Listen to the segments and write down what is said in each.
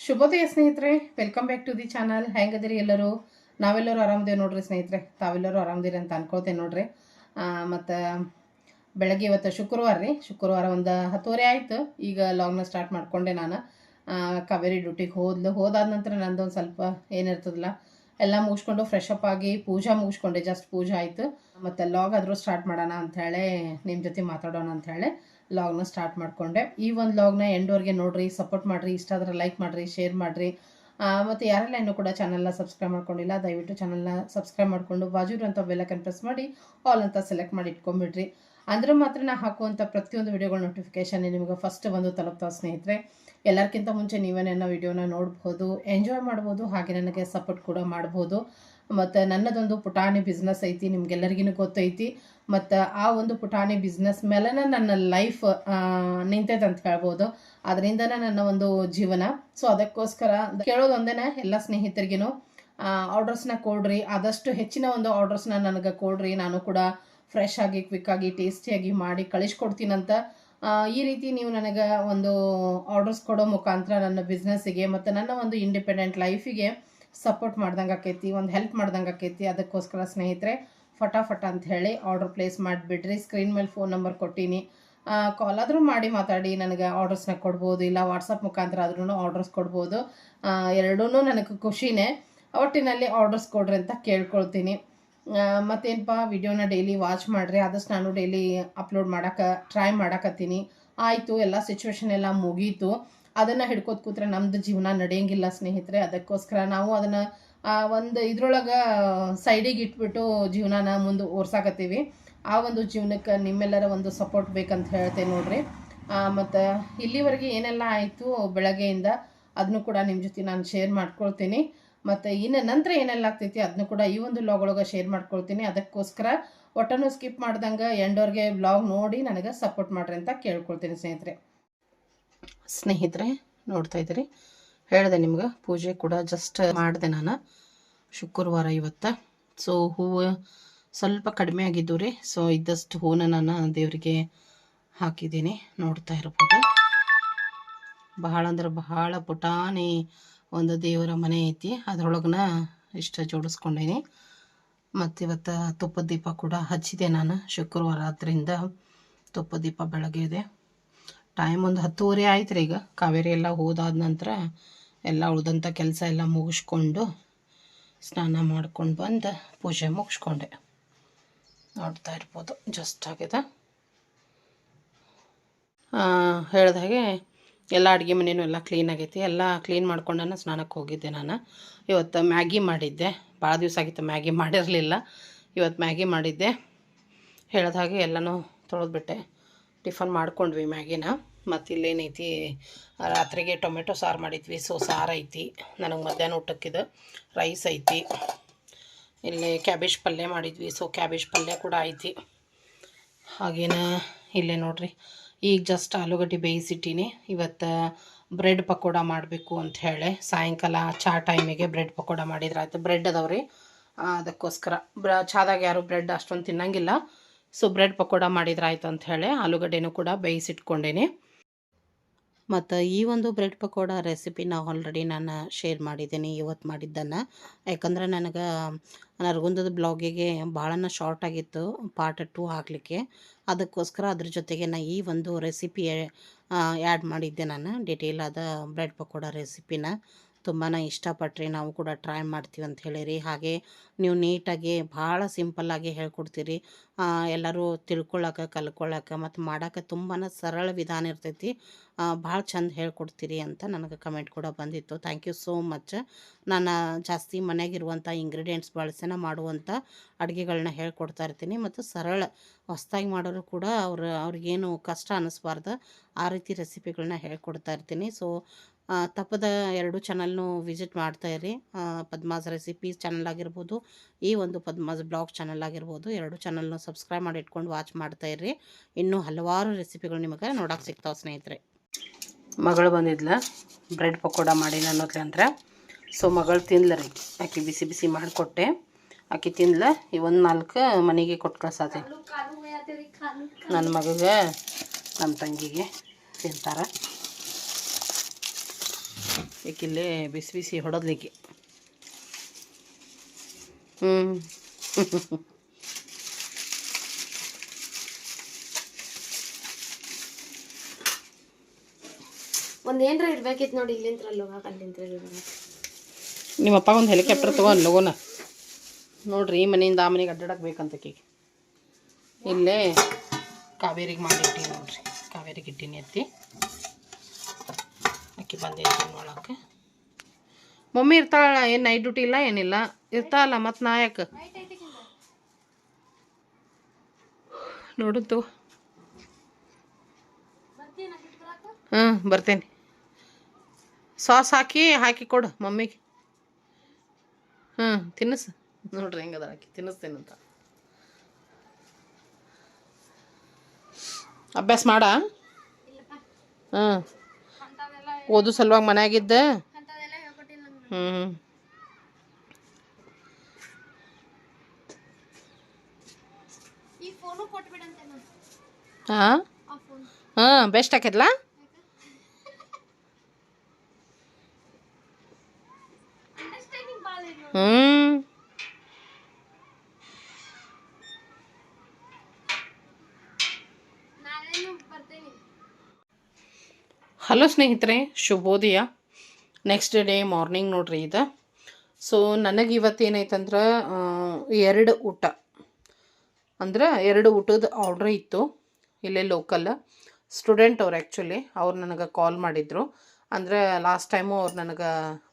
ಶುಭೋದಯ ಸ್ನೇಹಿತರೆ welcome back to the channel ಹೆಂಗದಿರಿ ಎಲ್ಲರೂ? ನಾವೆಲ್ಲರೂ ಆರಾಮದೇವ್ ನೋಡ್ರಿ ಸ್ನೇಹಿತರೆ. ತಾವೆಲ್ಲರೂ ಆರಾಮದಿರಿ ಅಂತ ಅನ್ಕೊಳ್ತೇನೆ ನೋಡ್ರಿ. ಮತ್ತು ಬೆಳಗ್ಗೆ ಇವತ್ತು ಶುಕ್ರವಾರ ರೀ. ಶುಕ್ರವಾರ ಒಂದು ಹತ್ತುವರೆ ಆಯಿತು. ಈಗ ಲಾಗ್ನ ಸ್ಟಾರ್ಟ್ ಮಾಡಿಕೊಂಡೆ ನಾನು. ಕಾವೇರಿ ಡ್ಯೂಟಿಗೆ ಹೋದ್ಲು. ಹೋದಾದ ನಂತರ ನಂದು ಒಂದು ಸ್ವಲ್ಪ ಏನಿರ್ತದಲ್ಲ ಎಲ್ಲ ಮುಗಿಸ್ಕೊಂಡು ಫ್ರೆಶ್ ಆಗಿ ಪೂಜಾ ಮುಗಿಸ್ಕೊಂಡೆ. ಜಸ್ಟ್ ಪೂಜಾ ಆಯಿತು. ಮತ್ತು ಲಾಗ್ ಆದರೂ ಸ್ಟಾರ್ಟ್ ಮಾಡೋಣ ಅಂಥೇಳಿ ನಿಮ್ಮ ಜೊತೆ ಮಾತಾಡೋಣ ಅಂಥೇಳಿ ಲಾಗ್ನ ಸ್ಟಾರ್ಟ್ ಮಾಡಿಕೊಂಡೆ. ಈ ಒಂದು ಲಾಗ್ನ ಎಂಡೋರ್ಗೆ ನೋಡಿರಿ ಸಪೋರ್ಟ್ ಮಾಡಿರಿ, ಇಷ್ಟ ಆದರೆ ಲೈಕ್ ಮಾಡಿರಿ ಶೇರ್ ಮಾಡಿರಿ. ಮತ್ತು ಯಾರೆಲ್ಲ ಇನ್ನೂ ಕೂಡ ಚಾನಲ್ನ ಸಬ್ಸ್ಕ್ರೈಬ್ ಮಾಡ್ಕೊಂಡಿಲ್ಲ, ದಯವಿಟ್ಟು ಚಾನಲ್ನ ಸಬ್ಸ್ಕ್ರೈಬ್ ಮಾಡಿಕೊಂಡು ಬಾಜು ಅಂತ ಬೆಲ್ಲಕನ್ ಪ್ರೆಸ್ ಮಾಡಿ ಆಲ್ ಅಂತ ಸೆಲೆಕ್ಟ್ ಮಾಡಿ ಇಟ್ಕೊಂಬಿಡ್ರಿ ಅಂದರೆ ಮಾತ್ರ ನಾ ಹಾಕುವಂಥ ಪ್ರತಿಯೊಂದು ವಿಡಿಯೋಗಳ ನೋಟಿಫಿಕೇಷನ್ ನಿಮಗೆ ಫಸ್ಟ್ ಬಂದು ತಲುಪ್ತಾವೆ ಸ್ನೇಹಿತರೆ. ಎಲ್ಲರಿಗಿಂತ ಮುಂಚೆ ನೀವೇ ನನ್ನ ವಿಡಿಯೋನ ನೋಡ್ಬೋದು ಎಂಜಾಯ್ ಮಾಡ್ಬೋದು, ಹಾಗೆ ನನಗೆ ಸಪೋರ್ಟ್ ಕೂಡ ಮಾಡ್ಬೋದು. ಮತ್ತು ನನ್ನದೊಂದು ಪುಟಾಣಿ ಬಿಸ್ನೆಸ್ ಐತಿ ನಿಮ್ಗೆಲ್ಲರಿಗೂ ಗೊತ್ತೈತಿ. ಮತ್ತು ಆ ಒಂದು ಪುಟಾಣಿ ಬಿಸ್ನೆಸ್ ಮೇಲೆ ನನ್ನ ಲೈಫ್ ನಿಂತೈತೆ ಅಂತ ಹೇಳ್ಬೋದು. ಅದರಿಂದನೇ ನನ್ನ ಒಂದು ಜೀವನ. ಸೊ ಅದಕ್ಕೋಸ್ಕರ ಕೇಳೋದೊಂದೇ ಎಲ್ಲ ಸ್ನೇಹಿತರಿಗೂ ಆರ್ಡರ್ಸ್ನ ಕೊಡ್ರಿ. ಆದಷ್ಟು ಹೆಚ್ಚಿನ ಒಂದು ಆರ್ಡರ್ಸ್ನ ನನಗೆ ಕೊಡ್ರಿ. ನಾನು ಕೂಡ ಫ್ರೆಶ್ ಆಗಿ ಕ್ವಿಕ್ ಆಗಿ ಟೇಸ್ಟಿಯಾಗಿ ಮಾಡಿ ಕಳಿಸ್ಕೊಡ್ತೀನಂತ ಈ ರೀತಿ ನೀವು ನನಗೆ ಒಂದು ಆರ್ಡರ್ಸ್ ಕೊಡೋ ಮುಖಾಂತರ ನನ್ನ ಬಿಸ್ನೆಸ್ಸಿಗೆ ಮತ್ತು ನನ್ನ ಒಂದು ಇಂಡಿಪೆಂಡೆಂಟ್ ಲೈಫಿಗೆ ಸಪೋರ್ಟ್ ಮಾಡ್ದಂಗೆ ಆಕೈತಿ, ಒಂದು ಹೆಲ್ಪ್ ಮಾಡ್ದಂಗೆ ಆಕೈತಿ. ಅದಕ್ಕೋಸ್ಕರ ಸ್ನೇಹಿತರೆ, ಫಟಾಫಟ ಅಂತ ಹೇಳಿ ಆರ್ಡರ್ ಪ್ಲೇಸ್ ಮಾಡಿಬಿಡ್ರಿ. ಸ್ಕ್ರೀನ್ ಮೇಲೆ ಫೋನ್ ನಂಬರ್ ಕೊಟ್ಟೀನಿ. ಕಾಲ್ ಆದರೂ ಮಾಡಿ ಮಾತಾಡಿ. ನನಗೆ ಆರ್ಡರ್ಸ್ನ ಕೊಡ್ಬೋದು, ಇಲ್ಲ ವಾಟ್ಸಪ್ ಮುಖಾಂತರ ಆದ್ರೂ ಆರ್ಡರ್ಸ್ ಕೊಡ್ಬೋದು. ಎರಡೂ ನನಗೆ ಖುಷಿನೇ. ಒಟ್ಟಿನಲ್ಲಿ ಆರ್ಡರ್ಸ್ ಕೊಡ್ರಿ ಅಂತ ಕೇಳ್ಕೊಳ್ತೀನಿ. ಮತ್ತೇನಪ್ಪ ವಿಡಿಯೋನ ಡೈಲಿ ವಾಚ್ ಮಾಡಿರಿ. ಆದಷ್ಟು ನಾನು ಡೈಲಿ ಅಪ್ಲೋಡ್ ಮಾಡೋಕೆ ಟ್ರೈ ಮಾಡಕತ್ತೀನಿ. ಆಯಿತು, ಎಲ್ಲ ಸಿಚುವೇಶನ್ ಎಲ್ಲ ಮುಗೀತು. ಅದನ್ನು ಹಿಡ್ಕೋತ ಕೂತ್ರೆ ನಮ್ದು ಜೀವನ ನಡೆಯಂಗಿಲ್ಲ ಸ್ನೇಹಿತರೆ. ಅದಕ್ಕೋಸ್ಕರ ನಾವು ಅದನ್ನು ಒಂದು ಇದ್ರೊಳಗೆ ಸೈಡಿಗೆ ಇಟ್ಬಿಟ್ಟು ಜೀವನನ ಮುಂದೆ ಓರ್ಸಾಕತ್ತೀವಿ. ಆ ಒಂದು ಜೀವನಕ್ಕೆ ನಿಮ್ಮೆಲ್ಲರ ಒಂದು ಸಪೋರ್ಟ್ ಬೇಕಂತ ಹೇಳ್ತೇನೆ ನೋಡ್ರಿ. ಮತ್ತು ಇಲ್ಲಿವರೆಗೆ ಏನೆಲ್ಲ ಆಯಿತು ಬೆಳಗ್ಗೆಯಿಂದ ಅದನ್ನು ಕೂಡ ನಿಮ್ಮ ಜೊತೆ ನಾನು ಶೇರ್ ಮಾಡ್ಕೊಳ್ತೀನಿ. ಮತ್ತು ಇನ್ನು ನಂತರ ಏನೆಲ್ಲ ಆಗ್ತೈತಿ ಅದನ್ನು ಕೂಡ ಈ ಒಂದು ಲಾಗ್ ಒಳಗೆ ಶೇರ್ ಮಾಡ್ಕೊಳ್ತೀನಿ. ಅದಕ್ಕೋಸ್ಕರ ಒಟ್ಟನ್ನು ಸ್ಕಿಪ್ ಮಾಡ್ದಂಗೆ ಎಂಡೋರ್ಗೆ ಬ್ಲಾಗ್ ನೋಡಿ ನನಗೆ ಸಪೋರ್ಟ್ ಮಾಡ್ರಿ ಅಂತ ಕೇಳ್ಕೊಳ್ತೀನಿ ಸ್ನೇಹಿತರೆ. ಸ್ನೇಹಿತರೆ, ನೋಡ್ತಾ ಇದ್ದೀರಿ. ಹೇಳಿದೆ ನಿಮ್ಗೆ, ಪೂಜೆ ಕೂಡ ಜಸ್ಟ್ ಮಾಡಿದೆ ನಾನು ಶುಕ್ರವಾರ ಇವತ್ತು. ಸೊ ಹೂವು ಸ್ವಲ್ಪ ಕಡಿಮೆ ಆಗಿದ್ದು ರೀ. ಸೊ ಇದ್ದಷ್ಟು ಹೂವನ್ನ ನಾನು ದೇವರಿಗೆ ಹಾಕಿದ್ದೀನಿ. ನೋಡ್ತಾ ಇರ್ಬೋದು. ಬಹಳ ಅಂದ್ರೆ ಬಹಳ ಪುಟಾಣಿ ಒಂದು ದೇವರ ಮನೆ ಐತಿ. ಅದ್ರೊಳಗನ ಇಷ್ಟ ಜೋಡಿಸ್ಕೊಂಡೀನಿ. ಮತ್ತು ಇವತ್ತು ತುಪ್ಪದ ದೀಪ ಕೂಡ ಹಚ್ಚಿದೆ ನಾನು ಶುಕ್ರವಾರ ಆದ್ದರಿಂದ ತುಪ್ಪದ ದೀಪ ಬೆಳಗ್ಗೆ ಇದೆ. ಟೈಮ್ ಒಂದು ಹತ್ತುವರೆ ಆಯ್ತು ರೀ ಈಗ. ಕಾವೇರಿ ಎಲ್ಲ ಹೋದಾದ ನಂತರ ಎಲ್ಲ ಉಳಿದಂಥ ಕೆಲಸ ಎಲ್ಲ ಮುಗಿಸ್ಕೊಂಡು ಸ್ನಾನ ಮಾಡ್ಕೊಂಡು ಬಂದು ಪೂಜೆ ಮುಗಿಸ್ಕೊಂಡೆ. ನೋಡ್ತಾ ಇರ್ಬೋದು ಜಸ್ಟ್ ಆಗಿದೆ. ಹಾಗೆ ಎಲ್ಲ ಅಡುಗೆ ಮನೆಯೂ ಎಲ್ಲ ಕ್ಲೀನ್ ಆಗೈತಿ. ಎಲ್ಲ ಕ್ಲೀನ್ ಮಾಡ್ಕೊಂಡನ ಸ್ನಾನಕ್ಕೆ ಹೋಗಿದ್ದೆ ನಾನು. ಇವತ್ತು ಮ್ಯಾಗಿ ಮಾಡಿದ್ದೆ. ಭಾಳ ದಿವಸ ಆಗಿತ್ತು ಮ್ಯಾಗಿ ಮಾಡಿರಲಿಲ್ಲ. ಇವತ್ತು ಮ್ಯಾಗಿ ಮಾಡಿದ್ದೆ. ಹೇಳ್ದ ಹಾಗೆ ಎಲ್ಲನೂ ತೊಳೆದ್ಬಿಟ್ಟೆ. ಟಿಫನ್ ಮಾಡ್ಕೊಂಡ್ವಿ ಮ್ಯಾಗಿನ. ಮತ್ತು ಇಲ್ಲೇನೈತಿ ರಾತ್ರಿಗೆ ಟೊಮೆಟೊ ಸಾರು ಮಾಡಿದ್ವಿ. ಸೊ ಸಾರು ಐತಿ, ನನಗೆ ಮಧ್ಯಾಹ್ನ ಊಟಕ್ಕಿದು ರೈಸ್ ಐತಿ. ಇಲ್ಲಿ ಕ್ಯಾಬೇಜ್ ಪಲ್ಯ ಮಾಡಿದ್ವಿ. ಸೊ ಕ್ಯಾಬೇಜ್ ಪಲ್ಯ ಕೂಡ ಐತಿ. ಹಾಗೇನ, ಇಲ್ಲೇ ನೋಡ್ರಿ. ಈಗ ಜಸ್ಟ್ ಆಲೂಗಡ್ಡೆ ಬೇಯಿಸಿಟ್ಟಿನಿ. ಇವತ್ತು ಬ್ರೆಡ್ ಪಕೋಡ ಮಾಡಬೇಕು ಅಂತ ಹೇಳಿ. ಸಾಯಂಕಾಲ ಚಾ ಟೈಮಿಗೆ ಬ್ರೆಡ್ ಪಕೋಡ ಮಾಡಿದ್ರೆ ಆಯಿತು. ಬ್ರೆಡ್ ಅದಾವ್ರಿ. ಅದಕ್ಕೋಸ್ಕರ. ಬ್ರ ಚಾದಾಗ ಯಾರು ಬ್ರೆಡ್ ಅಷ್ಟೊಂದು ತಿನ್ನಂಗಿಲ್ಲ. ಸೊ ಬ್ರೆಡ್ ಪಕೋಡ ಮಾಡಿದ್ರಾಯ್ತು ಅಂತ ಹೇಳಿ ಆಲೂಗಡ್ಡೆನೂ ಕೂಡ ಬೇಯಿಸಿಟ್ಕೊಂಡೇನೆ. ಮತ್ತು ಈ ಒಂದು ಬ್ರೆಡ್ ಪಕೋಡ ರೆಸಿಪಿನ ಆಲ್ರೆಡಿ ನಾನು ಶೇರ್ ಮಾಡಿದ್ದೀನಿ ಇವತ್ತು ಮಾಡಿದ್ದನ್ನು. ಯಾಕಂದ್ರೆ ನನಗೆ ನರಗುಂದದ ಬ್ಲಾಗಿಗೆ ಭಾಳನ ಶಾರ್ಟ್ ಆಗಿತ್ತು ಪಾರ್ಟ್ ಟು ಹಾಕಲಿಕ್ಕೆ ಅದಕ್ಕೋಸ್ಕರ ಅದ್ರ ಜೊತೆಗೆ ನಾನು ಈ ಒಂದು ರೆಸಿಪಿ ಆ್ಯಡ್ ಮಾಡಿದ್ದೆ ನಾನು ಡಿಟೇಲ್ ಆದ ಬ್ರೆಡ್ ಪಕೋಡ ರೆಸಿಪಿನ ತುಂಬಾ ಇಷ್ಟಪಟ್ರಿ ನಾವು ಕೂಡ ಟ್ರೈ ಮಾಡ್ತೀವಿ ಅಂತ ಹೇಳಿರಿ. ಹಾಗೆ ನೀವು ನೀಟಾಗಿ ಭಾಳ ಸಿಂಪಲ್ಲಾಗಿ ಹೇಳ್ಕೊಡ್ತೀರಿ. ಎಲ್ಲರೂ ತಿಳ್ಕೊಳ್ಳೋಕೆ ಕಲ್ಕೊಳ್ಳೋಕೆ ಮತ್ತು ಮಾಡೋಕೆ ತುಂಬಾ ಸರಳ ವಿಧಾನ ಇರ್ತೈತಿ. ಭಾಳ ಚಂದ ಹೇಳ್ಕೊಡ್ತೀರಿ ಅಂತ ನನಗೆ ಕಮೆಂಟ್ ಕೂಡ ಬಂದಿತ್ತು. ಥ್ಯಾಂಕ್ ಯು ಸೋ ಮಚ್ ನಾನು ಜಾಸ್ತಿ ಮನೆಯಾಗಿರುವಂಥ ಇಂಗ್ರೀಡಿಯೆಂಟ್ಸ್ ಬಳಸಿನ ಮಾಡುವಂಥ ಅಡುಗೆಗಳನ್ನ ಹೇಳ್ಕೊಡ್ತಾ ಇರ್ತೀನಿ. ಮತ್ತು ಸರಳ ಹೊಸ್ದಾಗಿ ಮಾಡೋರು ಕೂಡ ಅವರು, ಅವ್ರಿಗೇನು ಕಷ್ಟ ಅನ್ನಿಸ್ಬಾರ್ದು ಆ ರೀತಿ ರೆಸಿಪಿಗಳನ್ನ ಹೇಳ್ಕೊಡ್ತಾ ಇರ್ತೀನಿ. ಸೊ ತಪ್ಪದ ಎರಡು ಚಾನಲ್ನು ವಿಸಿಟ್ ಮಾಡ್ತಾ ಇರಿ. ಪದ್ಮಾಸ್ ರೆಸಿಪೀಸ್ ಚಾನಲ್ ಆಗಿರ್ಬೋದು ಈ ಒಂದು ಪದ್ಮಾಸ್ ಬ್ಲಾಗ್ ಚಾನಲ್ ಆಗಿರ್ಬೋದು ಎರಡು ಚಾನಲ್ನ ಸಬ್ಸ್ಕ್ರೈಬ್ ಮಾಡಿ ಇಟ್ಕೊಂಡು ವಾಚ್ ಮಾಡ್ತಾ ಇರ್ರಿ ಇನ್ನೂ ಹಲವಾರು ರೆಸಿಪಿಗಳು ನಿಮಗೆ ನೋಡೋಕೆ ಸಿಗ್ತಾವೆ ಸ್ನೇಹಿತರೆ. ಮಗಳು ಬಂದಿದ್ಲ ಬ್ರೆಡ್ ಪಕೋಡ ಮಾಡಿ ಅನ್ನೋದ್ಲೆ ಅಂದ್ರೆ ಸೊ ಮಗಳು ತಿನ್ಲರಿ ಆಕೆ ಬಿಸಿ ಬಿಸಿ ಮಾಡಿಕೊಟ್ಟೆ. ಆಕೆ ತಿನ್ಲ ಈ ಒಂದು ನಾಲ್ಕು ಮನೆಗೆ ಕೊಟ್ಟು ಕಳ್ಸಾತೆ ನನ್ನ ಮಗಗೆ ನಮ್ಮ ತಂಗಿಗೆ ತಿಂತಾರೆ. ಈಕಿಲ್ಲೇ ಬಿಸಿ ಬಿಸಿ ಹೊಡೋದ್ಲಿಕ್ಕೆ. ಹ್ಞೂ ಒಂದು ಏನರ ಇರ್ಬೇಕಿತ್ತು ನೋಡಿ ಇಲ್ಲಿಂತ್ರ ಅಲ್ಲಿ ಹೋಗಾಕ ಅಲ್ಲಿಂತ್ರ ನಿಮ್ಮ ಅಪ್ಪ ಒಂದು ಹೆಲಿಕಾಪ್ಟರ್ ತಗೋ ಲಗೋನ ನೋಡ್ರಿ ಈ ಮನೆಯಿಂದ ಆ ಮನೆಗೆ ಅಡ್ಡಾಡಕ್ಕೆ ಬೇಕಂತ ಆಕಿಗೆ ಇಲ್ಲೇ ಕಾವೇರಿಗೆ ಮಾಡಿಟ್ಟಿ ನೋಡ್ರಿ. ಕಾವೇರಿಗೆ ಇಟ್ಟಿನಿ ಎತ್ತಿ ಅಕ್ಕಿ ಬಂದಿದ್ದೀನಿ ನೋಡಕ್ಕೆ. ಮಮ್ಮಿ ಇರ್ತಾಳ ಏನು ನೈಟ್ ಡ್ಯೂಟಿ ಇಲ್ಲ, ಏನಿಲ್ಲ. ಇರ್ತಾಳಲ್ಲ ಮತ್ತು ನಾಯಕ. ನೋಡುತ್ತು ಹ್ಞೂ, ಬರ್ತೇನೆ. ಸಾಸ್ ಹಾಕಿ ಹಾಕಿ ಕೊಡು ಮಮ್ಮಿಗೆ. ಹ್ಞೂ, ತಿನ್ನಿಸು. ನೋಡ್ರಿ ಹೆಂಗದ ಹಾಕಿ ತಿನ್ನಿಸ್ತೇನಂತ ಅಭ್ಯಾಸ ಮಾಡ. ಹಾಂ ಓದು ಸಲುವಾಗಿ ಮನೆಯಾಗಿದ್ದ. ಹ್ಮ್. ಹಾಂ? ಬೆಸ್ಟ್ ಹಾಕಿದ್ಲ? ಹ್ಮ್. ಹ್ಞೂ ಹಲೋ ಸ್ನೇಹಿತರೆ. ಶುಭೋದಯ ನೆಕ್ಸ್ಟ್ ಡೇ ಮಾರ್ನಿಂಗ್ ನೋಡ್ರಿ ಇದು. ಸೊ ನನಗೆ ಇವತ್ತು ಏನಾಯ್ತಂದ್ರೆ ಎರಡು ಊಟ. ಅಂದ್ರೆ ಎರಡು ಊಟದ ಆರ್ಡ್ರ್ ಇತ್ತು. ಇಲ್ಲೇ ಲೋಕಲ್ ಸ್ಟೂಡೆಂಟ್ ಅವ್ರು ಆ್ಯಕ್ಚುಲಿ ಅವ್ರು ನನಗೆ ಕಾಲ್ ಮಾಡಿದ್ರು. ಅಂದರೆ ಲಾಸ್ಟ್ ಟೈಮು ಅವ್ರು ನನಗೆ,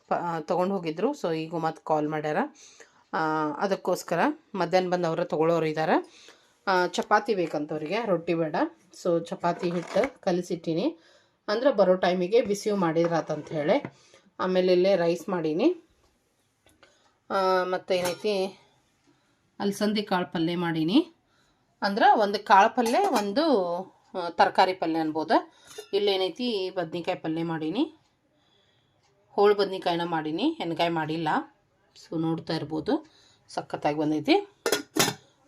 ಪ ತೊಗೊಂಡು ಹೋಗಿದ್ರು. ಸೊ ಈಗ ಮತ್ತೆ ಕಾಲ್ ಮಾಡ್ಯಾರ. ಅದಕ್ಕೋಸ್ಕರ ಮಧ್ಯಾಹ್ನ ಬಂದು ಅವರ ತೊಗೊಳೋರು ಇದ್ದಾರೆ ಚಪಾತಿ ಬೇಕಂತವ್ರಿಗೆ ರೊಟ್ಟಿ ಬೇಡ. ಸೊ ಚಪಾತಿ ಹಿಟ್ಟು ಕಲಿಸಿಟ್ಟಿನಿ. ಅಂದ್ರೆ ಬರೋ ಟೈಮಿಗೆ ಬಿಸಿಯು ಮಾಡಿದ್ರಾತಂತ ಹೇಳಿ. ಆಮೇಲೆ ಇಲ್ಲೇ ರೈಸ್ ಮಾಡೀನಿ. ಮತ್ತು ಏನೈತಿ? ಅಲಸಂದಿ ಕಾಳು ಪಲ್ಯ ಮಾಡೀನಿ. ಅಂದ್ರೆ ಒಂದು ಕಾಳು ಪಲ್ಯ, ಒಂದು ತರಕಾರಿ ಪಲ್ಯ ಅನ್ಬೋದು. ಇಲ್ಲೇನೈತಿ ಬದ್ನಿಕಾಯಿ ಪಲ್ಯ ಮಾಡೀನಿ. ಹೋಳು ಬದ್ನಿಕಾಯಿನ ಮಾಡೀನಿ. ಎಣ್ಗಾಯಿ ಮಾಡಿಲ್ಲ. ಸೊ ನೋಡ್ತಾ ಇರ್ಬೋದು. ಸಖತ್ತಾಗಿ ಬಂದೈತಿ.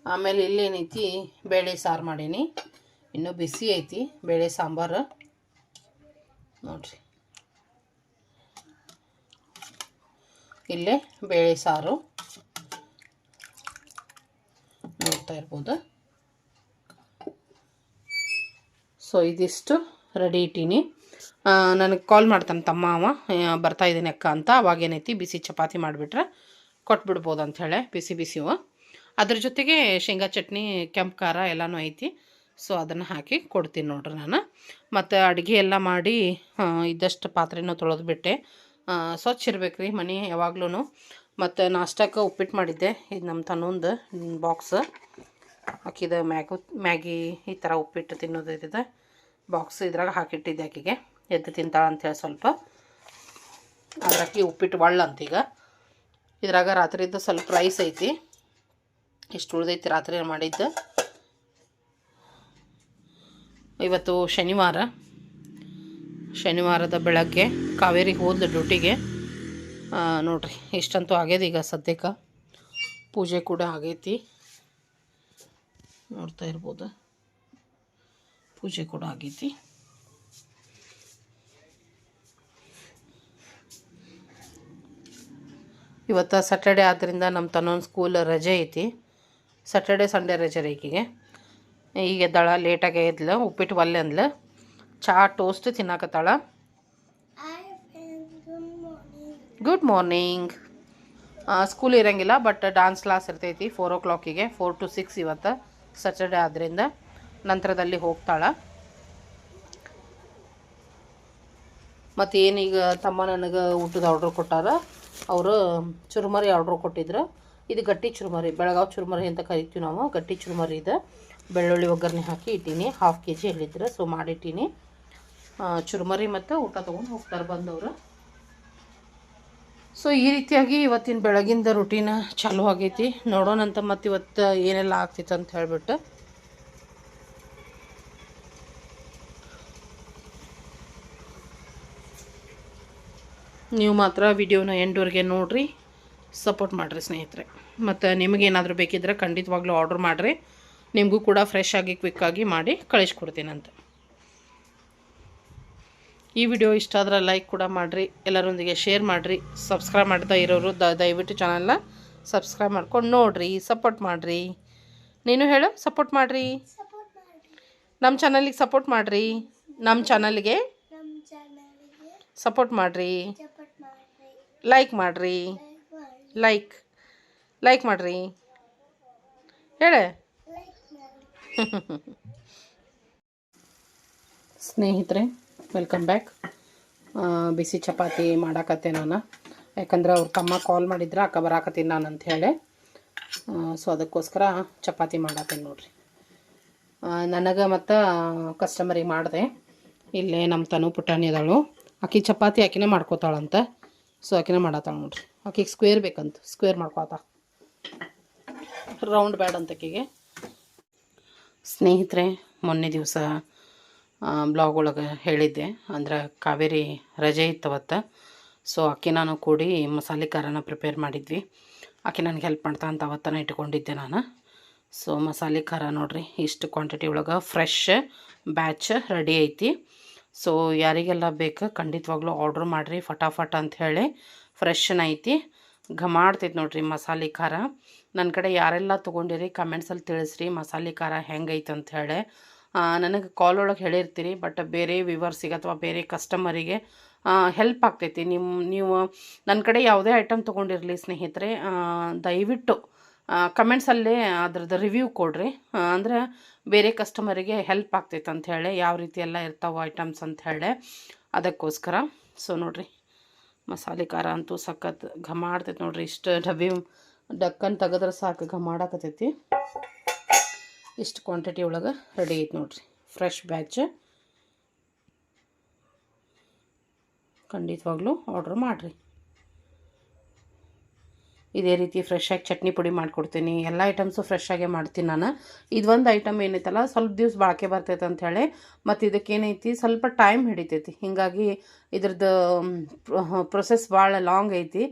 ಆಮೇಲೆ ಇಲ್ಲೇನೈತಿ ಬೇಳೆ ಸಾರು ಮಾಡೀನಿ. ಇನ್ನೂ ಬಿಸಿ ಐತಿ. ಬೇಳೆ ಸಾಂಬಾರು. ನೋಡ್ರಿ. ಇಲ್ಲೇ ಬೇಳೆ ಸಾರು ನೋಡ್ತಾ ಇರ್ಬೋದು. ಸೊ ಇದಿಷ್ಟು ರೆಡಿ ಇಟ್ಟೀನಿ. ನನಗೆ ಕಾಲ್ ಮಾಡ್ತಾನೆ ತಮ್ಮ ಅವ. ಬರ್ತಾ ಇದ್ದೀನಿ ಅಕ್ಕ ಅಂತ. ಅವಾಗೇನೈತಿ ಬಿಸಿ ಚಪಾತಿ ಮಾಡಿಬಿಟ್ರೆ ಕೊಟ್ಬಿಡ್ಬೋದು ಅಂಥೇಳಿ ಬಿಸಿ ಬಿಸಿವು ಅದ್ರ ಜೊತೆಗೆ ಶೇಂಗಾ ಚಟ್ನಿ, ಕೆಂಪು ಖಾರ ಎಲ್ಲನೂ ಐತಿ. ಸೊ ಅದನ್ನು ಹಾಕಿ ಕೊಡ್ತೀನಿ ನೋಡ್ರಿ ನಾನು. ಮತ್ತು ಅಡುಗೆ ಎಲ್ಲ ಮಾಡಿ ಇದ್ದಷ್ಟು ಪಾತ್ರೆನೂ ತೊಳೆದು ಬಿಟ್ಟೆ. ಸ್ವಚ್ಛ ಇರ್ಬೇಕು ರೀ ಮನೆ ಯಾವಾಗ್ಲೂ ಮತ್ತು ನಾಷ್ಟಕ್ಕೆ ಉಪ್ಪಿಟ್ಟು ಮಾಡಿದ್ದೆ, ಇದು ನಮ್ಮ ತನ್ನೊಂದು ಬಾಕ್ಸ್. ಆಕಿದ ಮ್ಯಾಗು, ಮ್ಯಾಗಿ ಈ ಥರ ಉಪ್ಪಿಟ್ಟು ತಿನ್ನೋದು ಇದಿದೆ ಬಾಕ್ಸ್ ಇದ್ರಾಗ ಹಾಕಿಟ್ಟಿದ್ದೆ ಆಕಿಗೆ. ಎದ್ದು ತಿಂತಾಳೆ ಅಂಥೇಳಿ ಸ್ವಲ್ಪ. ಅದ್ರಾಕಿ ಉಪ್ಪಿಟ್ಟು ಒಳ್ಳೆ ಅಂತ ಈಗ. ಇದ್ರಾಗ ರಾತ್ರಿದ್ದು ಸ್ವಲ್ಪ ರೈಸ್ ಐತಿ. ಇಷ್ಟು ಉಳ್ದೈತಿ ರಾತ್ರಿ ಮಾಡಿದ್ದು. ಇವತ್ತು ಶನಿವಾರ. ಶನಿವಾರದ ಬೆಳಗ್ಗೆ ಕಾವೇರಿ ಹೋದ್ಲು ಡ್ಯೂಟಿಗೆ. ನೋಡ್ರಿ, ಇಷ್ಟಂತೂ ಆಗ್ಯದ ಈಗ ಸದ್ಯಕ್ಕೆ. ಪೂಜೆ ಕೂಡ ಆಗೈತಿ. ನೋಡ್ತಾ ಇರ್ಬೋದು. ಪೂಜೆ ಕೂಡ ಆಗೈತಿ. ಇವತ್ತು ಸ್ಯಾಟರ್ಡೆ ಆದ್ದರಿಂದ ನಮ್ಮ ತನ್ನೊಂದು ಸ್ಕೂಲ್ ರಜೆ ಐತಿ. ಸ್ಯಾಟರ್ಡೆ ಸಂಡೇ ರಜೆ ರೀ ಈಕಿಗೆ. ಈಗ ಎದ್ದಾಳ, ಲೇಟಾಗಿ ಎದ್ಲು, ಉಪ್ಪಿಟ್ಟು ಒಲ್ಲೆ ಅಂದ್ಲು. ಚಾ ಟೋಸ್ಟ್ ತಿನ್ನಾಕತ್ತಾಳ. ಗುಡ್ ಮಾರ್ನಿಂಗ್ ಸ್ಕೂಲ್ ಇರಂಗಿಲ್ಲ ಬಟ್ ಡಾನ್ಸ್ ಕ್ಲಾಸ್ ಇರ್ತೈತಿ ಫೋರ್ ಓ ಕ್ಲಾಕಿಗೆ ಫೋರ್ ಟು ಸಿಕ್ಸ್ ಇವತ್ತು ಸ್ಯಾಟರ್ಡೆ ಆದ್ದರಿಂದ ನಂತರದಲ್ಲಿ ಹೋಗ್ತಾಳ. ಮತ್ತು ಏನೀಗ ತಮ್ಮ ನನಗೆ ಊಟದ ಆರ್ಡ್ರ್ ಕೊಟ್ಟಾರ, ಅವರು ಚುರುಮರಿ ಆರ್ಡ್ರ್ ಕೊಟ್ಟಿದ್ರು. ಇದು ಗಟ್ಟಿ ಚುರುಮರಿ, ಬೆಳಗಾವಿ ಚುರುಮರಿ ಅಂತ ಕರಿತೀವಿ ನಾವು, ಗಟ್ಟಿ ಚುರುಮರಿ ಇದೆ. ಬೆಳ್ಳುಳ್ಳಿ ಒಗ್ಗರಣೆ ಹಾಕಿ ಇಟ್ಟೀನಿ. ಹಾಫ್ ಕೆ ಜಿ ಹೇಳಿದ್ರೆ ಸೊ ಮಾಡಿಟ್ಟೀನಿ ಚುರುಮರಿ ಮತ್ತು ಊಟ ತೊಗೊಂಡು ಹೋಗ್ತಾರೆ ಬಂದವರು. ಸೊ ಈ ರೀತಿಯಾಗಿ ಇವತ್ತಿನ ಬೆಳಗಿಂದ ರುಟೀನ ಚಾಲೂ ಆಗೈತಿ. ನೋಡೋಣಂತ ಮತ್ತು ಇವತ್ತು ಏನೆಲ್ಲ ಆಗ್ತಿತ್ತು ಅಂತ ಹೇಳ್ಬಿಟ್ಟು. ನೀವು ಮಾತ್ರ ವಿಡಿಯೋನ ಎಂಡ್ವರೆಗೆ ನೋಡಿರಿ ಸಪೋರ್ಟ್ ಮಾಡಿರಿ ಸ್ನೇಹಿತರೆ. ಮತ್ತು ನಿಮಗೇನಾದರೂ ಬೇಕಿದ್ರೆ ಖಂಡಿತವಾಗ್ಲೂ ಆರ್ಡ್ರ್ ಮಾಡಿರಿ. ನಿಮಗೂ ಕೂಡ ಫ್ರೆಶ್ ಆಗಿ ಕ್ವಿಕ್ಕಾಗಿ ಮಾಡಿ ಕಳಿಸ್ಕೊಡ್ತೀನಂತ. ಈ ವಿಡಿಯೋ ಇಷ್ಟ ಆದರೆ ಲೈಕ್ ಕೂಡ ಮಾಡಿರಿ, ಎಲ್ಲರೊಂದಿಗೆ ಶೇರ್ ಮಾಡಿರಿ ಸಬ್ಸ್ಕ್ರೈಬ್ ಮಾಡ್ತಾ ಇರೋರು ದ ದಯವಿಟ್ಟು ಚಾನಲ್ನ ಸಬ್ಸ್ಕ್ರೈಬ್ ಮಾಡ್ಕೊಂಡು ನೋಡಿರಿ ಸಪೋರ್ಟ್ ಮಾಡಿರಿ. ನೀನು ಹೇಳು ಸಪೋರ್ಟ್ ಮಾಡಿರಿ. ನಮ್ಮ ಚಾನಲಿಗೆ ಸಪೋರ್ಟ್ ಮಾಡಿರಿ. ನಮ್ಮ ಚಾನಲ್ಗೆ ಸಪೋರ್ಟ್ ಮಾಡಿರಿ. ಲೈಕ್ ಮಾಡಿರಿ. ಲೈಕ್ ಲೈಕ್ ಮಾಡಿರಿ. ಹೇಳೆ. ಸ್ನೇಹಿತರೆ ವೆಲ್ಕಮ್ ಬ್ಯಾಕ್ ಬಿಸಿ ಚಪಾತಿ ಮಾಡಾಕತ್ತೆ ನಾನು. ಯಾಕಂದ್ರೆ ಅವ್ರ ತಮ್ಮ ಕಾಲ್ ಮಾಡಿದ್ರೆ, ಅಕ್ಕ ಬರಾಕತ್ತೀನಿ ನಾನು ಅಂತ ಹೇಳಿ. ಸೊ ಅದಕ್ಕೋಸ್ಕರ ಚಪಾತಿ ಮಾಡತ್ತೇನೆ ನೋಡ್ರಿ. ನನಗೆ ಮತ್ತು ಕಸ್ಟಮರಿಗೆ ಮಾಡಿದೆ. ಇಲ್ಲೇ ನಮ್ಮ ತನು ಪುಟಾಣಿ ಅದಾಳು. ಆಕಿ ಚಪಾತಿ ಆಕಿನೇ ಮಾಡ್ಕೋತಾಳಂತ. ಸೊ ಆಕಿನೇ ಮಾಡತ್ತಾಳ ನೋಡ್ರಿ. ಆಕಿಗೆ ಸ್ಕ್ವೇರ್ ಬೇಕಂತ. ಸ್ಕ್ವೇರ್ ಮಾಡ್ಕೋತ ರೌಂಡ್ ಬ್ಯಾಡ್ ಆಕಿಗೆ. ಸ್ನೇಹಿತರೆ, ಮೊನ್ನೆ ದಿವಸ ಬ್ಲಾಗ್ ಒಳಗೆ ಹೇಳಿದ್ದೆ. ಅಂದ್ರೆ ಕಾವೇರಿ ರಜೆ ಇತ್ತವತ್ತು. ಸೊ ಅಕ್ಕಿ ನಾನು ಕೂಡಿ ಮಸಾಲೆ ಖಾರನ ಪ್ರಿಪೇರ್ ಮಾಡಿದ್ವಿ. ಆಕೆ ನನಗೆ ಹೆಲ್ಪ್ ಮಾಡ್ತಾ ಅಂತ ಅವತ್ತನ ಇಟ್ಕೊಂಡಿದ್ದೆ ನಾನು. ಸೊ ಮಸಾಲೆ ಖಾರ ನೋಡಿರಿ, ಇಷ್ಟು ಕ್ವಾಂಟಿಟಿ ಒಳಗೆ ಫ್ರೆಶ್ ಬ್ಯಾಚ್ ರೆಡಿ ಐತಿ. ಸೊ ಯಾರಿಗೆಲ್ಲ ಬೇಕು ಖಂಡಿತವಾಗ್ಲೂ ಆರ್ಡ್ರ್ ಮಾಡಿರಿ, ಫಟಾಫಟ್ ಅಂತ ಹೇಳಿ ಫ್ರೆಶ್ನ ಐತಿ. ಘಮಾಡ್ತೈತೆ ನೋಡಿರಿ ಮಸಾಲೆ ಖಾರ. ನನ್ನ ಕಡೆ ಯಾರೆಲ್ಲ ತೊಗೊಂಡಿರಿ ಕಮೆಂಟ್ಸಲ್ಲಿ ತಿಳಿಸ್ರಿ ಮಸಾಲೆ ಖಾರ ಹೆಂಗೈತೆ ಅಂತ ಹೇಳಿ. ನನಗೆ ಕಾಲ್ ಒಳಗೆ ಹೇಳಿರ್ತೀರಿ ಬಟ್ ಬೇರೆ ವಿವರ್ಸಿಗೆ ಅಥವಾ ಬೇರೆ ಕಸ್ಟಮರಿಗೆ ಹೆಲ್ಪ್ ಆಗ್ತೈತಿ. ನಿಮ್ಮ ನೀವು ನನ್ನ ಕಡೆ ಯಾವುದೇ ಐಟಮ್ ತೊಗೊಂಡಿರಲಿ ಸ್ನೇಹಿತರೆ ದಯವಿಟ್ಟು ಕಮೆಂಟ್ಸಲ್ಲೇ ಅದ್ರದ್ದು ರಿವ್ಯೂ ಕೊಡ್ರಿ. ಅಂದರೆ ಬೇರೆ ಕಸ್ಟಮರಿಗೆ ಹೆಲ್ಪ್ ಆಗ್ತೈತೆ ಅಂಥೇಳಿ ಯಾವ ರೀತಿ ಎಲ್ಲ ಇರ್ತಾವೆ ಐಟಮ್ಸ್ ಅಂಥೇಳಿ ಅದಕ್ಕೋಸ್ಕರ. ಸೊ ನೋಡ್ರಿ. ಮಸಾಲೆ ಖಾರ ಅಂತೂ ಸಖತ್ ಘಮ ಆಡ್ತೈತೆ ನೋಡ್ರಿ. ಇಷ್ಟು ಡಬ್ಬಿ ಡಕ್ಕನ್ ತೆಗೆದ್ರೆ ಸಾಕು, ಘಮ ಆಡಕತ್ತೈತಿ. ಇಷ್ಟು ಕ್ವಾಂಟಿಟಿ ಒಳಗೆ ರೆಡಿ ಐತೆ ನೋಡ್ರಿ. ಫ್ರೆಶ್ ಬ್ಯಾಚ್ ಖಂಡಿತವಾಗ್ಲೂ ಆರ್ಡ್ರ್ ಮಾಡಿರಿ. ಇದೇ ರೀತಿ ಫ್ರೆಶ್ ಆಗಿ ಚಟ್ನಿ ಪುಡಿ ಮಾಡಿಕೊಡ್ತೀನಿ. ಎಲ್ಲ ಐಟಮ್ಸು ಆಗೇ ಮಾಡ್ತೀನಿ ನಾನು. ಇದೊಂದು ಐಟಮ್ ಏನೈತಲ್ಲ, ಸ್ವಲ್ಪ ದಿವ್ಸ ಬಾಳಿಕೆ ಬರ್ತೈತೆ ಅಂಥೇಳಿ ಮತ್ತು ಇದಕ್ಕೆ ಏನೈತಿ, ಸ್ವಲ್ಪ ಟೈಮ್ ಹಿಡಿತೈತಿ. ಹೀಗಾಗಿ ಇದ್ರದ್ದು ಪ್ರೊಸೆಸ್ ಭಾಳ ಲಾಂಗ್ ಐತಿ.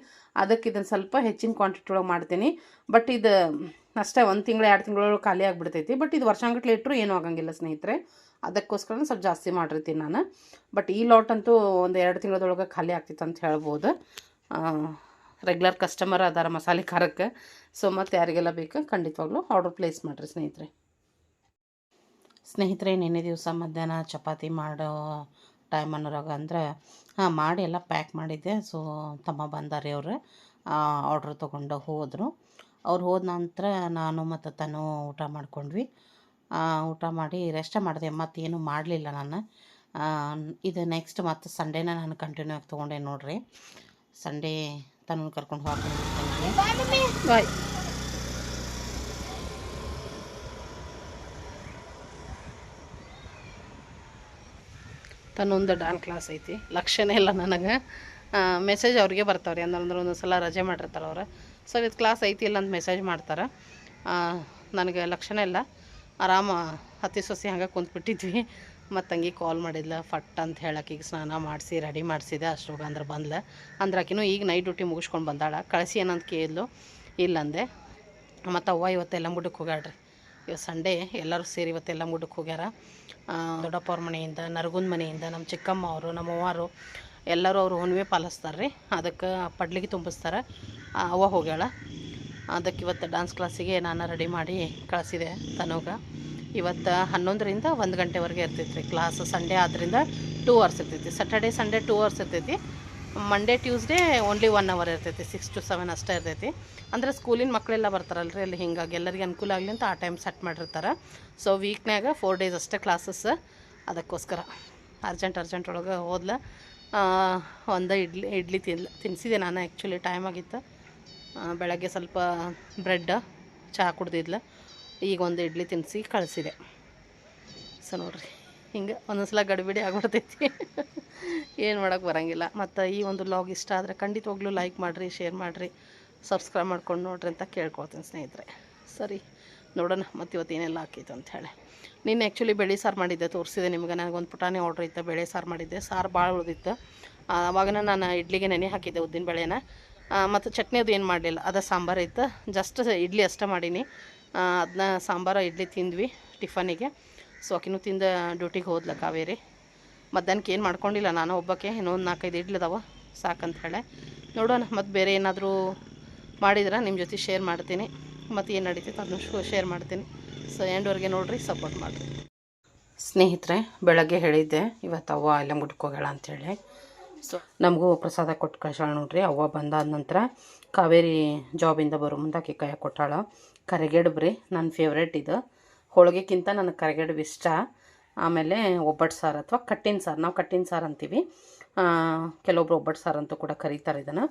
ಅದಕ್ಕೆ ಇದನ್ನು ಸ್ವಲ್ಪ ಹೆಚ್ಚಿನ ಕ್ವಾಂಟಿಟಿ ಒಳಗೆ ಮಾಡ್ತೀನಿ. ಬಟ್ ಇದು, ಅಷ್ಟೇ ಒಂದು ತಿಂಗಳು, ಎರಡು ತಿಂಗಳೊಳಗೆ ಖಾಲಿ ಆಗಿಬಿಡ್ತೈತಿ. ಬಟ್ ಇದು ವರ್ಷಾಂಗಟ್ಲೆ ಇಟ್ಟರು ಏನೂ ಆಗಂಗಿಲ್ಲ ಸ್ನೇಹಿತರೆ. ಅದಕ್ಕೋಸ್ಕರ ಸ್ವಲ್ಪ ಜಾಸ್ತಿ ಮಾಡಿರ್ತೀನಿ ನಾನು. ಬಟ್ ಈ ಲಾಟ್ ಅಂತೂ ಒಂದು ಎರಡು ತಿಂಗಳದೊಳಗೆ ಖಾಲಿ ಆಗ್ತಿತ್ತು ಅಂತ ಹೇಳ್ಬೋದು ರೆಗ್ಯುಲರ್ ಕಸ್ಟಮರ್ ಅದಾರ ಮಸಾಲೆ ಖಾರಕ್ಕೆ. ಸೊ ಮತ್ತು ಯಾರಿಗೆಲ್ಲ ಬೇಕು ಖಂಡಿತವಾಗ್ಲೂ ಆರ್ಡರ್ ಪ್ಲೇಸ್ ಮಾಡಿರಿ ಸ್ನೇಹಿತರೆ. ಸ್ನೇಹಿತರೆ, ನಿನ್ನೆ ದಿವಸ ಮಧ್ಯಾಹ್ನ ಚಪಾತಿ ಮಾಡೋ ಟೈಮ್ ಅನ್ನೋರಾಗ ಅಂದರೆ, ಹಾಂ, ಮಾಡಿ ಎಲ್ಲ ಪ್ಯಾಕ್ ಮಾಡಿದ್ದೆ. ಸೊ ತಮ್ಮ ಬಂದಾರೆ ಅವರು. ಆರ್ಡ್ರ್ ತೊಗೊಂಡು ಹೋದರು. ಅವ್ರು ಹೋದ ನಂತರ ನಾನು ಮತ್ತು ತನು ಊಟ ಮಾಡ್ಕೊಂಡ್ವಿ. ಊಟ ಮಾಡಿ ರೆಸ್ಟ್ ಮಾಡಿದೆ. ಮತ್ತೇನು ಮಾಡಲಿಲ್ಲ ನಾನು. ಇದು ನೆಕ್ಸ್ಟ್ ಮತ್ತು ಸಂಡೇನ ನಾನು ಕಂಟಿನ್ಯೂ ಆಗಿ ತೊಗೊಂಡೆ ನೋಡಿರಿ. ಸಂಡೇ ತನ್ನ ಕರ್ಕೊಂಡು ಹೋಗ್ತೀನಿ ಬಾಯ್. ತನ್ನೊಂದು ಡಾನ್ ಕ್ಲಾಸ್ ಐತಿ. ಲಕ್ಷ್ಯನೇ ಇಲ್ಲ ನನಗೆ. ಮೆಸೇಜ್ ಅವ್ರಿಗೆ ಬರ್ತಾವ್ರಿ. ಅಂದ್ರೆ ಒಂದೊಂದು ಸಲ ರಜೆ ಮಾಡಿರ್ತಾರೆ ಅವ್ರು. ಸೊ ಇದು ಕ್ಲಾಸ್ ಐತಿ ಇಲ್ಲ ಅಂತ ಮೆಸೇಜ್ ಮಾಡ್ತಾರೆ. ನನಗೆ ಲಕ್ಷಣ ಇಲ್ಲ. ಆರಾಮ ಹತ್ತಿ ಸೊಸಿ ಹಂಗೆ ಕುಂತ್ಬಿಟ್ಟಿದ್ವಿ. ಮತ್ತು ತಂಗಿ ಕಾಲ್ ಮಾಡಿದ್ಲ, ಫಟ್ ಅಂತ ಹೇಳಕ್ಕೆ ಈಗ ಸ್ನಾನ ಮಾಡಿಸಿ ರೆಡಿ ಮಾಡಿಸಿದೆ ಅಷ್ಟೊಗ ಅಂದ್ರೆ ಬಂದ್ಲ. ಅಂದ್ರೆ ಆಕಿನೂ ಈಗ ನೈಟ್ ಡ್ಯೂಟಿ ಮುಗಿಸ್ಕೊಂಡು ಬಂದಾಳ. ಕಳಿಸಿ ಏನಂತ ಕೇಳಿದ್ಲು? ಇಲ್ಲಂದೆ. ಮತ್ತು ಅವ್ವ ಇವತ್ತೆಲ್ಲ ಎಲ್ಲ ಹೋಗ್ಯಾಡ್ರಿ ಇವತ್ತು ಸಂಡೇ, ಎಲ್ಲರೂ ಸೇರಿ ಇವತ್ತೆಲ್ಲ ಮುಟ್ಟಕ್ಕೆ ಹೋಗ್ಯಾರ. ದೊಡ್ಡಪ್ಪವ್ರ ಮನೆಯಿಂದ, ನರಗುಂದ ಮನೆಯಿಂದ ನಮ್ಮ ಚಿಕ್ಕಮ್ಮ ಅವರು ನಮ್ಮ ಅವ್ವಾರು, ಎಲ್ಲರೂ ಅವರು ಹುಣ್ಣಿಮೆ ಪಾಲಿಸ್ತಾರೆ ರೀ ಅದಕ್ಕೆ ಪಡ್ಲಿಗೆ ತುಂಬಿಸ್ತಾರೆ. ಅವ್ವ ಹೋಗ್ಯಾಳ. ಅದಕ್ಕೆ ಇವತ್ತು ಡ್ಯಾನ್ಸ್ ಕ್ಲಾಸಿಗೆ ನಾನು ರೆಡಿ ಮಾಡಿ ಕಳಿಸಿದೆ ತನಗ. ಇವತ್ತು ಹನ್ನೊಂದರಿಂದ ಒಂದು ಗಂಟೆವರೆಗೆ ಇರ್ತೈತೆ ರೀ ಕ್ಲಾಸ್ ಸಂಡೇ ಆದ್ದರಿಂದ ಟೂ ಅವರ್ಸ್ ಇರ್ತೈತಿ. ಸ್ಯಾಟರ್ಡೇ ಸಂಡೇ ಟೂ ಅವರ್ಸ್ ಇರ್ತೈತಿ. Monday Tuesday only one hour ಇರ್ತೈತಿ ಸಿಕ್ಸ್ ಟು ಸೆವೆನ್ ಅಷ್ಟೇ ಇರ್ತೈತಿ. ಅಂದರೆ ಸ್ಕೂಲಿನ ಮಕ್ಕಳೆಲ್ಲ ಬರ್ತಾರಲ್ರಿ ಅಲ್ಲಿ ಹಿಂಗಾಗಿ, ಎಲ್ಲರಿಗೆ ಅನುಕೂಲ ಆಗಲಿ ಅಂತ ಆ ಟೈಮ್ ಸೆಟ್ ಮಾಡಿರ್ತಾರೆ. ಸೊ ವೀಕ್ನ್ಯಾಗ ಫೋರ್ ಡೇಸ್ ಅಷ್ಟೇ ಕ್ಲಾಸಸ್ ಅದಕ್ಕೋಸ್ಕರ. ಅರ್ಜೆಂಟ್ ಅರ್ಜೆಂಟ್ ಒಳಗೆ ಹೋದ್ಲ ಒಂದು ಇಡ್ಲಿ ಇಡ್ಲಿ ತಿನ್ ತಿನ್ನಿಸಿದೆ ನಾನು ಆ್ಯಕ್ಚುಲಿ ಟೈಮ್ ಆಗಿತ್ತು. ಬೆಳಗ್ಗೆ ಸ್ವಲ್ಪ ಬ್ರೆಡ್ ಚಹಾ ಕುಡ್ದಿದ್ಲು. ಈಗ ಒಂದು ಇಡ್ಲಿ ತಿನ್ನಿಸಿ ಕಳಿಸಿದೆ. ಸೊ ನೋಡ್ರಿ, ಹಿಂಗೆ ಒಂದೊಂದ್ಸಲ ಗಡಿಬಿಡಿ ಆಗ್ಬಿಡ್ತೈತಿ. ಏನು ಮಾಡೋಕೆ ಬರೋಂಗಿಲ್ಲ. ಮತ್ತು ಈ ಒಂದು ಲಾಗ್ ಇಷ್ಟ ಆದರೆ ಖಂಡಿತವಾಗ್ಲೂ ಲೈಕ್ ಮಾಡಿರಿ ಶೇರ್ ಮಾಡಿರಿ ಸಬ್ಸ್ಕ್ರೈಬ್ ಮಾಡ್ಕೊಂಡು ನೋಡ್ರಿ ಅಂತ ಕೇಳ್ಕೊಳ್ತೀನಿ ಸ್ನೇಹಿತರೆ. ಸರಿ, ನೋಡೋಣ ಮತ್ತು ಇವತ್ತು ಏನೆಲ್ಲ ಹಾಕಿತ್ತು ಅಂತ ಹೇಳಿ. ನಿನ್ನೆ ಆ್ಯಕ್ಚುಲಿ ಬೆಳೆ ಸಾರು ಮಾಡಿದ್ದೆ, ತೋರಿಸಿದೆ ನಿಮ್ಗೆ. ನನಗೊಂದು ಪುಟಾಣಿ ಆರ್ಡ್ರ್ ಇತ್ತು, ಬೇಳೆ ಸಾರು ಮಾಡಿದ್ದೆ. ಸಾರು ಭಾಳ ಉಳಿದಿತ್ತು. ಅವಾಗನ ನಾನು ಇಡ್ಲಿಗೆ ನೆನೆ ಹಾಕಿದ್ದೆ ಉದ್ದಿನ ಬೇಳೆನ. ಮತ್ತು ಚಟ್ನಿ ಅದು ಏನು ಮಾಡಲಿಲ್ಲ, ಅದು ಸಾಂಬಾರು ಇತ್ತು. ಜಸ್ಟ್ ಇಡ್ಲಿ ಅಷ್ಟೇ ಮಾಡೀನಿ. ಅದನ್ನ ಸಾಂಬಾರು, ಇಡ್ಲಿ ತಿಂದ್ವಿ ಟಿಫನಿಗೆ. ಸೊ ಆಕಿನೂ ತಿಂದ ಡ್ಯೂಟಿಗೆ ಹೋದ್ಲ ಕಾವೇರಿ. ಮಧ್ಯಾಹ್ನಕ್ಕೆ ಏನು ಮಾಡ್ಕೊಂಡಿಲ್ಲ ನಾನು, ಒಬ್ಬಕ್ಕೆ ಇನ್ನೊಂದು ನಾಲ್ಕೈದು ಇಡ್ಲಿದಾವ ಸಾಕಂತ ಹೇಳಿ. ನೋಡೋಣ ಮತ್ತು ಬೇರೆ ಏನಾದರೂ ಮಾಡಿದ್ರೆ ನಿಮ್ಮ ಜೊತೆ ಶೇರ್ ಮಾಡ್ತೀನಿ. ಮತ್ತು ಏನು ನಡೀತೈತೆ ಅದನ್ನು ಶೇರ್ ಮಾಡ್ತೀನಿ. ಸೊ ಎಂಡ್ವರೆಗೆ ನೋಡಿರಿ ಸಪೋರ್ಟ್ ಮಾಡಿರಿ. ಸ್ನೇಹಿತರೆ, ಬೆಳಗ್ಗೆ ಹೇಳಿದ್ದೆ, ಇವತ್ತು ಅವ್ವ ಎಲ್ಲ ಮುಟ್ಕೋಗೋಣ ಅಂಥೇಳಿ ಸೊ ನಮಗೂ ಪ್ರಸಾದ ಕೊಟ್ಟು ಕಳ್ಸಾಳ ನೋಡಿರಿ, ಅವ್ವ ಬಂದಾದ ನಂತರ ಕಾವೇರಿ ಜಾಬಿಂದ ಬರೋ ಮುಂದೆ ಆಕೆ ಕೈಯಾಗ ಕೊಟ್ಟಾಳ. ಕರಿಗಡುಬ್ರಿ ನನ್ನ ಫೇವ್ರೇಟ್ ಇದು. ಹೋಳಿಗೆಕ್ಕಿಂತ ನನಗೆ ಕರಿಗಡುಬು ಇಷ್ಟ. ಆಮೇಲೆ ಒಬ್ಬಟ್ಟು ಸಾರು ಅಥವಾ ಕಟ್ಟಿನ ಸಾರು, ನಾವು ಕಟ್ಟಿನ ಸಾರು ಅಂತೀವಿ. ಕೆಲವೊಬ್ರು ಒಬ್ಬಟ್ಟು ಸಾರು ಅಂತೂ ಕೂಡ ಕರೀತಾರೆ ಇದನ್ನು.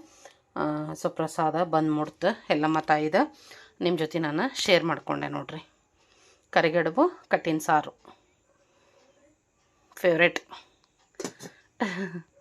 ಸೊ ಪ್ರಸಾದ ಬಂದು ಮುಡ್ತು ಎಲ್ಲಮ್ಮ ತಾಯಿದ. ನಿಮ್ಮ ಜೊತೆ ನಾನು ಶೇರ್ ಮಾಡಿಕೊಂಡೆ ನೋಡ್ರಿ. ಕರಿಗಡುಬು, ಕಟ್ಟಿನ ಸಾರು. ಫೇವ್ರೇಟ್